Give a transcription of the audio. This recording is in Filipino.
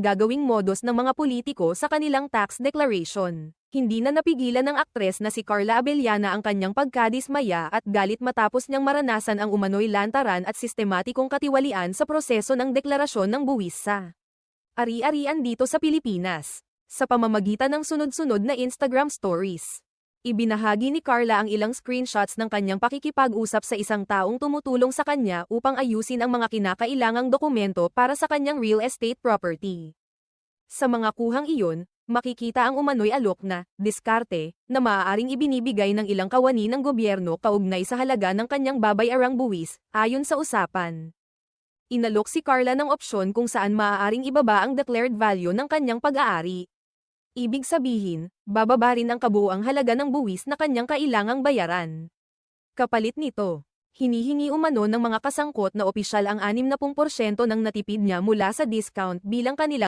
ang gagawing modus ng mga politiko sa kanilang tax declaration. Hindi na napigilan ng aktres na si Carla Abellana ang kanyang pagkadismaya at galit matapos niyang maranasan ang umano'y lantaran at sistematikong katiwalian sa proseso ng deklarasyon ng buwis sa ari-arian dito sa Pilipinas, sa pamamagitan ng sunod-sunod na Instagram stories. Ibinahagi ni Carla ang ilang screenshots ng kanyang pakikipag-usap sa isang taong tumutulong sa kanya upang ayusin ang mga kinakailangang dokumento para sa kanyang real estate property. Sa mga kuhang iyon, makikita ang umano'y alok na, diskarte, na maaaring ibinibigay ng ilang kawani ng gobyerno kaugnay sa halaga ng kanyang babayarang buwis, ayon sa usapan. Inalok si Carla ng opsyon kung saan maaaring ibaba ang declared value ng kanyang pag-aari. Ibig sabihin, bababa rin ang kabuuang halaga ng buwis na kanyang kailangang bayaran. Kapalit nito, hinihingi umano ng mga kasangkot na opisyal ang 60% ng natipid niya mula sa discount bilang kanilang